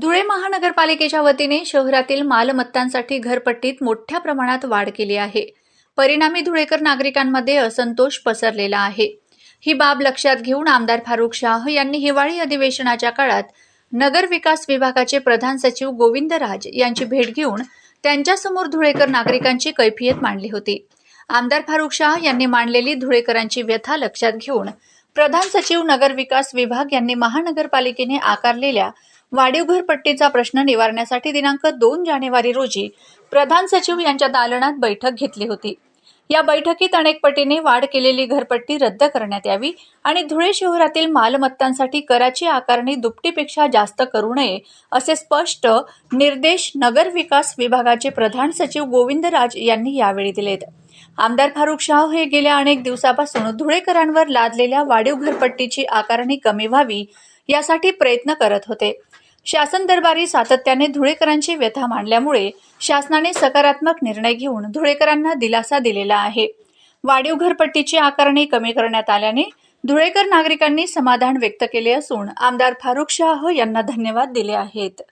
धुळे महानगरपालिकेच्या वतीने शहरातील मालमत्तांसाठी घरपट्टीत मोठ्या प्रमाणात वाढ केली आहे. परिणामी धुळेकर नागरिकांमध्ये असंतोष पसरलेला आहे. ही बाब लक्षात घेऊन आमदार फारुख शाह यांनी हिवाळी अधिवेशनाच्या काळात नगर विकास विभागाचे प्रधान सचिव गोविंद राज यांची भेट घेऊन त्यांच्यासमोर धुळेकर नागरिकांची कैफियत मांडली होती. आमदार फारुख शाह यांनी मांडलेली धुळेकरांची व्यथा लक्षात घेऊन प्रधान सचिव नगर विकास विभाग यांनी महानगरपालिकेने आकारलेल्या वाढीव घरपट्टीचा प्रश्न निवारण्यासाठी दिनांक दोन जानेवारी रोजी प्रधान सचिव यांच्या दालनात बैठक घेतली होती. या बैठकीत अनेक पटीने वाढ केलेली घरपट्टी रद्द करण्यात यावी आणि धुळे शहरातील मालमत्तांसाठी कराची आकारणी दुपटीपेक्षा जास्त करू नये असे स्पष्ट निर्देश नगर विकास विभागाचे प्रधान सचिव गोविंद राज यांनी यावेळी दिलेत. आमदार फारुख शाह हे गेल्या अनेक दिवसापासून धुळेकरांवर लादलेल्या वाढीव घरपट्टीची आकारणी कमी व्हावी यासाठी प्रयत्न करत होते. शासन दरबारी सातत्याने धुळेकरांची व्यथा मांडल्यामुळे शासनाने सकारात्मक निर्णय घेऊन धुळेकरांना दिलासा दिलेला आहे. वाढीव घरपट्टीची आकारणी कमी करण्यात आल्याने धुळेकर नागरिकांनी समाधान व्यक्त केले असून आमदार फारुख शाह यांना धन्यवाद दिले आहेत.